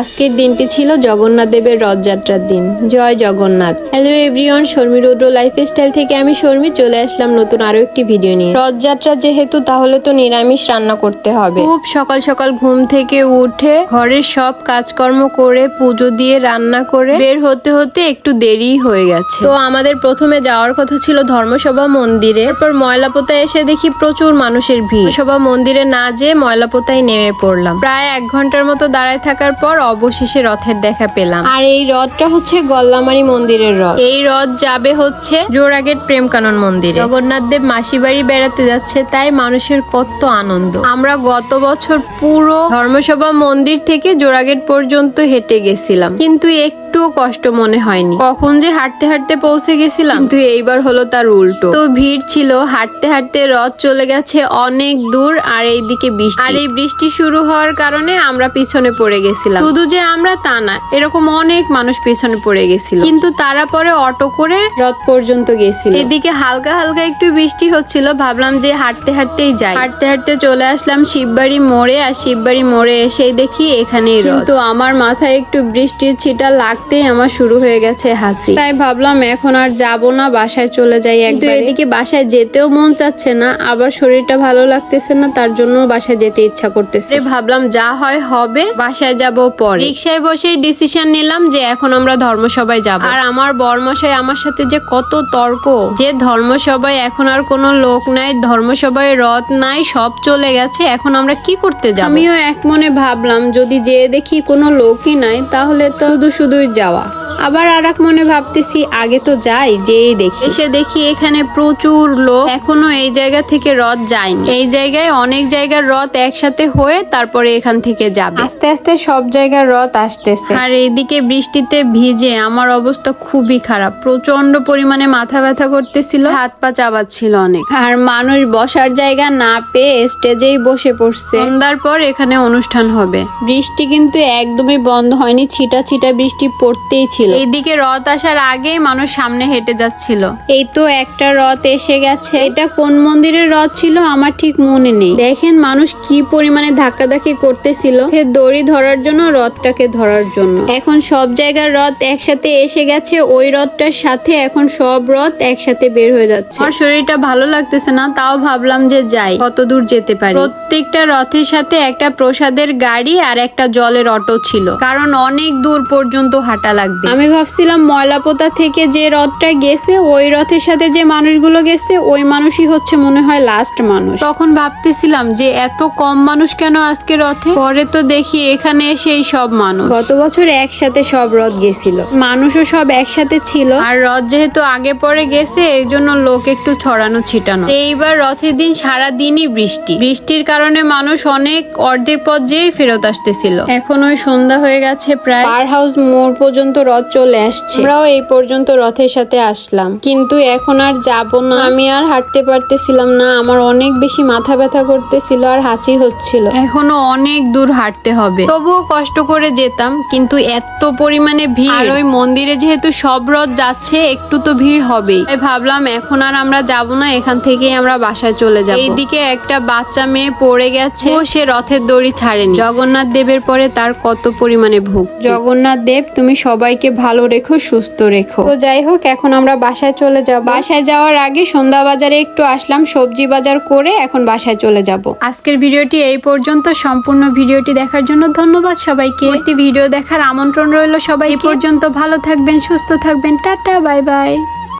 আজকের দিনটি ছিল জগন্নাথ দেবের রথযাত্রার দিন। জয় জগন্নাথ। হ্যালো এভরিওয়ান শর্মি রোডো লাইফস্টাইল থেকে আমি শর্মি, চলে আসলাম নতুন আরও একটি ভিডিও নিয়ে। রথযাত্রা যেহেতু, তাহলে তো নিরামিষ রান্না করতে হবে। খুব সকাল সকাল ঘুম থেকে উঠে ঘরের সব কাজকর্ম করে, পুজো দিয়ে রান্না করে বের হতে হতে একটু দেরি হয়ে গেছে। তো আমাদের প্রথমে যাওয়ার কথা ছিল ধর্মসভা মন্দিরে। এরপর ময়লাপোতায় এসে দেখি প্রচুর মানুষের ভিড়। সভা মন্দিরে না যেয়ে ময়লাপোতায় নেমে পড়লাম। প্রায় এক ঘণ্টার মতো দাঁড়ায় থাকার পর অবশেষে রথের দেখা পেলাম। আর এই রথটা হচ্ছে গল্লামারি মন্দিরের রথ। এই রথ যাবে হচ্ছে জোড়াগেট প্রেম কানন মন্দিরে। জগন্নাথ দেব মাসি বাড়ি বেড়াতে যাচ্ছে তাই মানুষের কত আনন্দ। আমরা গত বছর পুরো ধর্মসভা মন্দির থেকে জোড়াগেট পর্যন্ত হেঁটে গেছিলাম। কিন্তু একটুও কষ্ট মনে হয়নি। কখন যে হাঁটতে হাঁটতে পৌঁছে গেছিলাম কিন্তু এইবার হলো তার উল্টো। তো ভিড় ছিল হাঁটতে হাঁটতে রথ চলে গেছে অনেক দূর আর এইদিকে বৃষ্টি। আর এই বৃষ্টি শুরু হওয়ার কারণে আমরা পিছনে পড়ে গেছিলাম। শুধু যে আমরা তা না, এরকম অনেক মানুষ পিছনে পড়ে গেছিল। কিন্তু তারা পরে অটো করে রথ পর্যন্ত গেছিল। এদিকে হালকা হালকা একটু বৃষ্টি হচ্ছিল, ভাবলাম যে হাঁটতে হাঁটতেই যাই। হাঁটতে হাঁটতে চলে আসলাম শিববাড়ি মোড়ে, আর শিববাড়ি মোড়ে এসেই দেখি এখানেই কিন্তু আমার মাথায় একটু বৃষ্টির ছিটা লাগতেই আমার শুরু হয়ে গেছে হাসি। তাই ভাবলাম এখন আর যাব না, বাসায় চলে যাই একটু এদিকে বাসায় যেতেও মন চাচ্ছে না, আবার শরীরটা ভালো লাগতেছে না, তার জন্য বাসায় যেতে ইচ্ছা করতেছে। ভাবলাম যা হয় হবে, বাসায় যাব পরে। রিক্সায় বসেই ডিসিশন নিলাম যে এখন আমরা ধর্মসভায় যাব। আর আমার বরমশাই আমার সাথে যে কত তর্ক যে ধর্মসভায় এখন আর কোনো লোক নাই ধর্মসভায় রথ নাই সব চলে গেছে এখন আমরা কি করতে যাব? আমিও এক মনে ভাবলাম যদি যেয়ে দেখি কোনো লোকই নাই তাহলে তো শুধু শুধুই যাওয়া। আবার আর এক মনে ভাবতেছি আগে তো যাই যেই দেখি। এসে দেখি এখানে প্রচুর লোক এখনও এই জায়গা থেকে রথ যায়নি। এই জায়গায় অনেক জায়গার রথ একসাথে হয়ে তারপরে এখান থেকে যাবে। আস্তে আস্তে সব জায়গার রথ আসতেছে। আর এইদিকে বৃষ্টিতে ভিজে আমার অবস্থা খুবই খারাপ। প্রচণ্ড পরিমাণে মাথা ব্যথা করতেছিল, হাত পা চাবাচ্ছিল অনেক। আর মানুষ বসার জায়গা না পেয়ে স্টেজেই বসে পড়ছে। সন্ধ্যার পর এখানে অনুষ্ঠান হবে। বৃষ্টি কিন্তু একদমই বন্ধ হয়নি, ছিটা ছিটা বৃষ্টি পড়তেই ছিল। এইদিকে রথ আসার আগেই মানুষ সামনে হেঁটে যাচ্ছিল। এই তো একটা রথ এসে গেছে। এটা কোন মন্দিরের রথ ছিল আমার ঠিক মনে নেই। দেখেন মানুষ কি পরিমাণে ধাক্কাধাক্কি করতেছিল। দড়ি ধরার জন্য রথটাকে ধরার জন্য। এখন সব জায়গার রথ একসাথে এসে গেছে ওই রথটার সাথে এখন সব রথ একসাথে বের হয়ে যাচ্ছে। আমার শরীরটা ভালো লাগতেছে না তাও ভাবলাম যে যাই কত দূর যেতে পারি। প্রত্যেকটা রথের সাথে একটা প্রসাদের গাড়ি আর একটা জলের অটো ছিল কারণ অনেক দূর পর্যন্ত হাঁটা লাগবে। আমি ভাবছিলাম ময়লাপোতা থেকে যে রথটা গেছে ওই রথের সাথে যে মানুষগুলো গেছে ওই মানুষই হচ্ছে মনে হয় লাস্ট মানুষ। তখন ভাবতেছিলাম যে এত কম মানুষ কেন আজকে রথে? পরে তো দেখি এখানে এসেই সব মানুষ। গত বছর একসাথে সব রথ গেছিল। মানুষও সব একসাথে ছিল। আর রথ যেহেতু আগে পরে গেছে এই জন্য লোক একটু ছড়ানো ছিটানো। এইবার রথের দিন সারা দিনই বৃষ্টি। বৃষ্টির কারণে মানুষ অনেক অর্ধেক পথ যেয়ে ফেরত আসতেছিল। এখন ওই সন্ধ্যা হয়ে গেছে প্রায়। পার হাউস মোড় পর্যন্ত রথ চলে আসছে। আমরাও এই পর্যন্ত রথের সাথে আসলাম। কিন্তু এখন আর যাব না। আমি আর হাঁটতে পারতেছিলাম না। আমার অনেক বেশি মাথা ব্যথা করতেছিল আর হাঁচি হচ্ছিল। এখনও অনেক দূর হাঁটতে হবে। তবুও কষ্ট করে যেতাম কিন্তু এত পরিমাণে ভিড়। আর ওই মন্দিরে যেহেতু সব রথ যাচ্ছে একটু তো ভিড় হবেই। তাই ভাবলাম এখন আর আমরা যাব না এখান থেকেই আমরা বাসায় চলে যাব। এইদিকে একটা বাচ্চা মেয়ে পড়ে গেছে ও সে রথের দড়ি ছাড়েনি। জগন্নাথ দেবের পরে তার কত পরিমাণে ভোগ। জগন্নাথ দেব তুমি সবাইকে ভালো রেখো সুস্থ রেখো। তো যাই হোক এখন আমরা বাসায় চলে যাব। বাসায় যাওয়ার আগে সন্ধ্যা বাজারে একটু আসলাম সবজি বাজার করে এখন বাসায় চলে যাব। আজকের ভিডিওটি এই পর্যন্ত। সম্পূর্ণ ভিডিওটি দেখার জন্য ধন্যবাদ সবাইকে। একটি ভিডিও দেখার আমন্ত্রণ রইল সবাই পর্যন্ত ভালো থাকবেন সুস্থ থাকবেন টাটা বাই বাই।